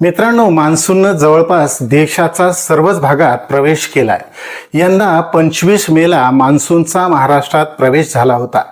मित्रांनो मान्सूननं जवळपास देशाचा सर्वच भागात प्रवेश केलाय. यंदा पंचवीस मेला मान्सूनचा महाराष्ट्रात प्रवेश झाला होता.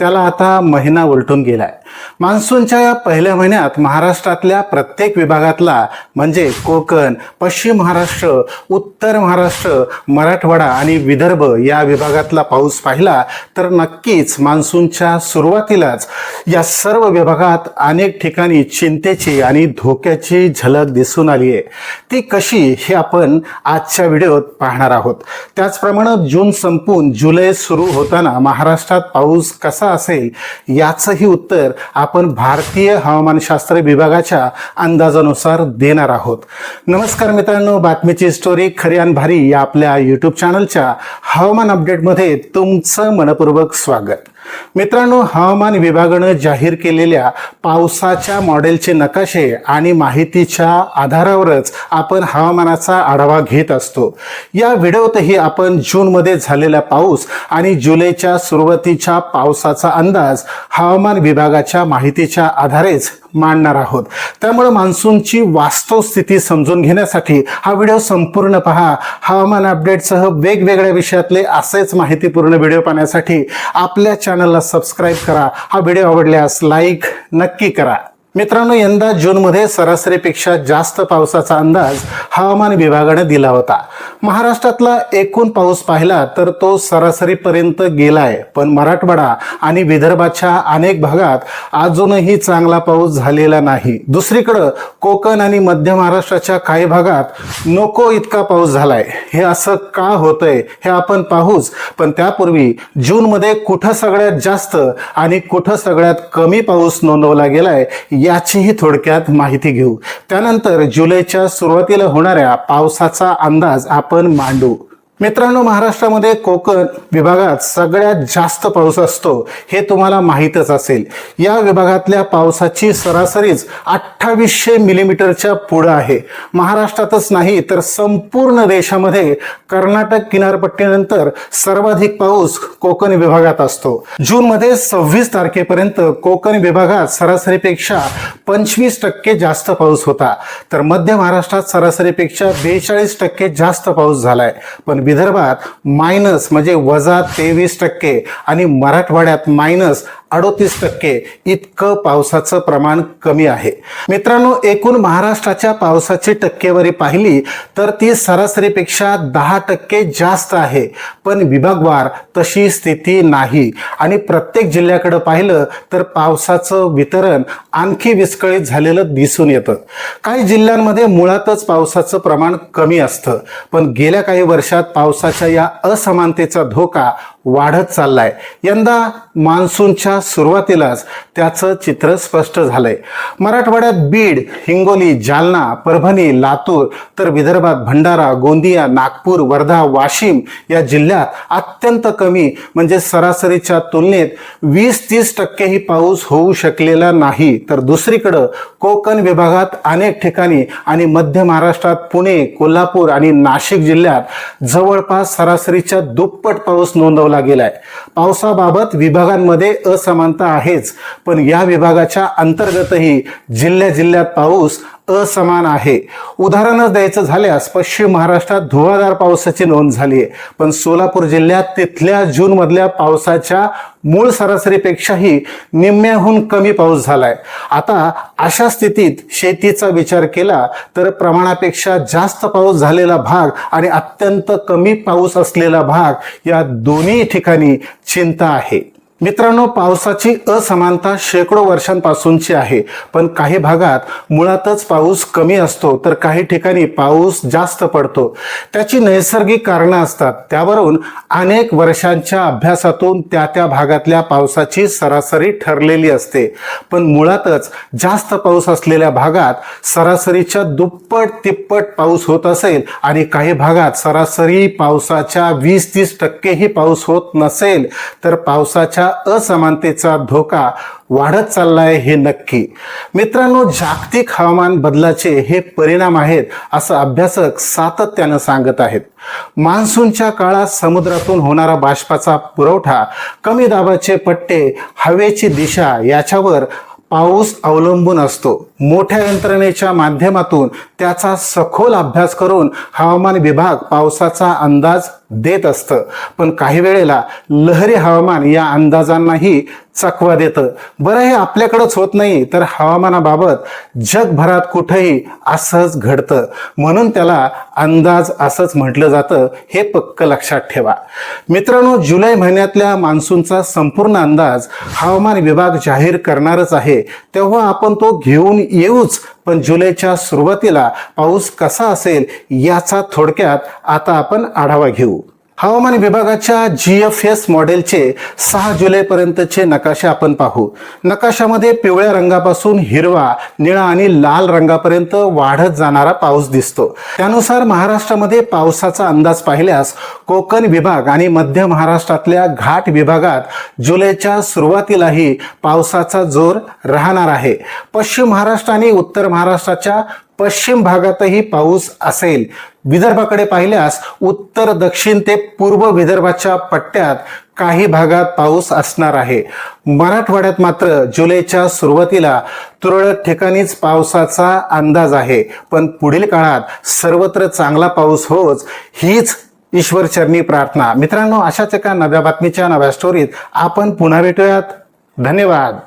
त्याला आता महिना उलटून गेलाय. मान्सूनच्या या पहिल्या महिन्यात महाराष्ट्रातल्या प्रत्येक विभागातला म्हणजे कोकण पश्चिम महाराष्ट्र उत्तर महाराष्ट्र मराठवाडा आणि विदर्भ या विभागातला पाऊस पाहिला तर नक्कीच मान्सूनच्या सुरुवातीलाच या सर्व विभागात अनेक ठिकाणी चिंतेची आणि धोक्याची झलक दिसून आली आहे ती कशी हे आपण आजच्या व्हिडिओत पाहणार आहोत. त्याचप्रमाणे जून संपून जुलै सुरू होताना महाराष्ट्रात पाऊस कसा असेल याचंही उत्तर आपण भारतीय हवामानशास्त्र विभागाच्या अंदाजानुसार देणार आहोत. नमस्कार मित्रांनो बातमीची स्टोरी खरी आणि भारी या आपल्या यूट्यूब चॅनलच्या हवामान अपडेटमध्ये तुमचं मनपूर्वक स्वागत. मित्रांनो हवामान विभागानं जाहीर केलेल्या पावसाच्या मॉडेलचे नकाशे आणि माहितीच्या आधारावरच आपण हवामानाचा आढावा घेत असतो. या व्हिडिओतही आपण जूनमध्ये झालेला पाऊस आणि जुलैच्या सुरुवातीच्या पावसाचा अंदाज हवामान विभागाच्या माहितीच्या आधारेच मांडणार आहोत. त्यामुळे मान्सूनची वास्तव स्थिती समजून घेण्यासाठी हा व्हिडिओ संपूर्ण पहा. हवामान अपडेटसह वेगवेगळ्या विषयातले असेच माहितीपूर्ण व्हिडिओ पाहण्यासाठी आपल्या चॅनलला सबस्क्राईब करा. हा व्हिडिओ आवडल्यास लाईक नक्की करा. मित्रांनो यंदा जूनमध्ये सरासरीपेक्षा जास्त पावसाचा अंदाज हवामान विभागाने दिला होता. महाराष्ट्रातला एकूण पाऊस पाहिला तर तो सरासरीपर्यंत गेलाय. पण मराठवाडा आणि विदर्भाच्या अनेक भागात अजूनही चांगला पाऊस झालेला नाही. दुसरीकडं कोकण आणि मध्य महाराष्ट्राच्या काही भागात नको इतका पाऊस झालाय. हे असं का होतंय हे आपण पाहूच. पण त्यापूर्वी जूनमध्ये कुठं सगळ्यात जास्त आणि कुठं सगळ्यात कमी पाऊस नोंदवला गेलाय याचीही थोडक्यात माहिती घेऊ. त्यानंतर जुलैच्या सुरुवातीला होणाऱ्या पावसाचा अंदाज आपण मांडू. मित्रांनो महाराष्ट्रामध्ये कोकण विभागात सगळ्यात जास्त पाऊस असतो हे तुम्हाला माहीतच असेल. या विभागातल्या पावसाची सरासरीच अठ्ठावीसशे मिलीमीटरच्या पुढं आहे. महाराष्ट्रातच नाही तर संपूर्ण देशामध्ये कर्नाटक किनारपट्टीनंतर सर्वाधिक पाऊस कोकण विभागात असतो. जूनमध्ये सव्वीस तारखेपर्यंत कोकण विभागात सरासरीपेक्षा पंचवीस टक्के जास्त पाऊस होता. तर मध्य महाराष्ट्रात सरासरीपेक्षा बेचाळीस टक्के जास्त पाऊस झालाय. पण विदर्भात मायनस म्हणजे वजा तेवीस टक्के आणि मराठवाड्यात मायनस अडोतीस टक्के इतकं पावसाचं प्रमाण कमी आहे. मित्रांनो एकूण महाराष्ट्राच्या पावसाची टक्केवारी पाहिली तर ती सरासरीपेक्षा दहा टक्के जास्त आहे. पण विभागवार तशी स्थिती नाही. आणि प्रत्येक जिल्ह्याकडं पाहिलं तर पावसाचं वितरण आणखी विस्कळीत झालेलं दिसून येतं. काही जिल्ह्यांमध्ये मुळातच पावसाचं प्रमाण कमी असतं. पण गेल्या काही वर्षात पावसाच्या या असमानतेचा धोका वाढत चाललाय. यंदा मान्सूनच्या सुरुवातीलाच त्याचं चित्र स्पष्ट झालंय. मराठवाड्यात बीड हिंगोली जालना परभणी लातूर तर विदर्भात भंडारा गोंदिया नागपूर वर्धा वाशिम या जिल्ह्यात अत्यंत कमी म्हणजे सरासरीच्या तुलनेत वीस तीस टक्केही पाऊस होऊ शकलेला नाही. तर दुसरीकडं कोकण विभागात अनेक ठिकाणी आणि मध्य महाराष्ट्रात पुणे कोल्हापूर आणि नाशिक जिल्ह्यात जवळपास सरासरीच्या दुप्पट पाऊस नोंदवला गेलाय. पावसाबाबत विभागांमध्ये असमानता आहेच पण या विभागाच्या अंतर्गतही जिल्ह्या जिल्ह्यात पाऊस असमान आहे. उदाहरणच द्यायचं झाल्यास पश्चिम महाराष्ट्रात धुवाधार पावसाची नोंद झाली आहे. पण सोलापूर जिल्ह्यात तिथल्या जून मधल्या पावसाच्या मूळ सरासरीपेक्षाही निम्म्याहून कमी पाऊस झालाय. आता अशा स्थितीत शेतीचा विचार केला तर प्रमाणापेक्षा जास्त पाऊस झालेला भाग आणि अत्यंत कमी पाऊस असलेला भाग या दोन्ही ठिकाणी चिंता आहे. मित्रांनो पावसाची असमानता शेकडो वर्षांपासूनची आहे पण काही भागात मुळातच पाऊस कमी असतो तर काही ठिकाणी पाऊस जास्त पडतो. त्याची नैसर्गिक कारणं असतात. त्यावरून अनेक वर्षांच्या अभ्यासातून त्या त्या भागातल्या पावसाची सरासरी ठरलेली असते. पण मुळातच जास्त पाऊस असलेल्या भागात सरासरीच्या दुप्पट तिप्पट पाऊस होत असेल आणि काही भागात सरासरी पावसाच्या वीस तीस टक्केही पाऊस होत नसेल तर पावसाच्या असमानतेचा धोका वाढत चाललाय हे नक्की. मित्रांनो जागतिक हवामान बदलाचे हे परिणाम आहेत असं अभ्यासक सातत्यानं सांगत आहेत. मान्सूनच्या काळात समुद्रातून होणारा बाष्पाचा पुरवठा कमी दाबाचे पट्टे हवेची दिशा याच्यावर पाऊस अवलंबून असतो. मोठ्या यंत्रणेच्या माध्यमातून त्याचा सखोल अभ्यास करून हवामान विभाग पावसाचा अंदाज देत असतं. पण काही वेळेला लहरी हवामान या अंदाजांनाही चकवा देतं. बरं हे आपल्याकडंच होत नाही तर हवामानाबाबत जगभरात कुठेही असंच घडतं. म्हणून त्याला अंदाज असंच म्हटलं जातं हे पक्क लक्षात ठेवा. मित्रांनो जुलै महिन्यातल्या मान्सूनचा संपूर्ण अंदाज हवामान विभाग जाहीर करणारच आहे. तेव्हा आपण तो घेऊन येऊच. पण जुलैच्या सुरुवातीला पाऊस कसा असेल याचा थोडक्यात आता आपण आढावा घेऊ. हवामान विभागाच्या जी एफ एस मॉडेलचे सहा जुलैपर्यंतचे नकाशे आपण पाहू. नकाशामध्ये पिवळ्या रंगापासून हिरवा निळा आणि लाल रंगापर्यंत वाढत जाणारा पाऊस दिसतो. त्यानुसार महाराष्ट्रामध्ये पावसाचा अंदाज पाहिल्यास कोकण विभाग आणि मध्य महाराष्ट्रातल्या घाट विभागात जुलैच्या सुरुवातीलाही पावसाचा जोर राहणार आहे. पश्चिम महाराष्ट्र आणि उत्तर महाराष्ट्राच्या पश्चिम भागातही पाऊस असेल. विदर्भाकडे पाहिल्यास उत्तर दक्षिण ते पूर्व विदर्भाच्या पट्ट्यात काही भागात पाऊस असणार आहे. मराठवाड्यात मात्र जुलैच्या सुरुवातीला तुरळक ठिकाणीच पावसाचा अंदाज आहे. पण पुढील काळात सर्वत्र चांगला पाऊस होच हीच ईश्वरचरणी प्रार्थना. मित्रांनो अशाच एका नव्या बातमीच्या नव्या स्टोरीत आपण पुन्हा भेटूयात. धन्यवाद.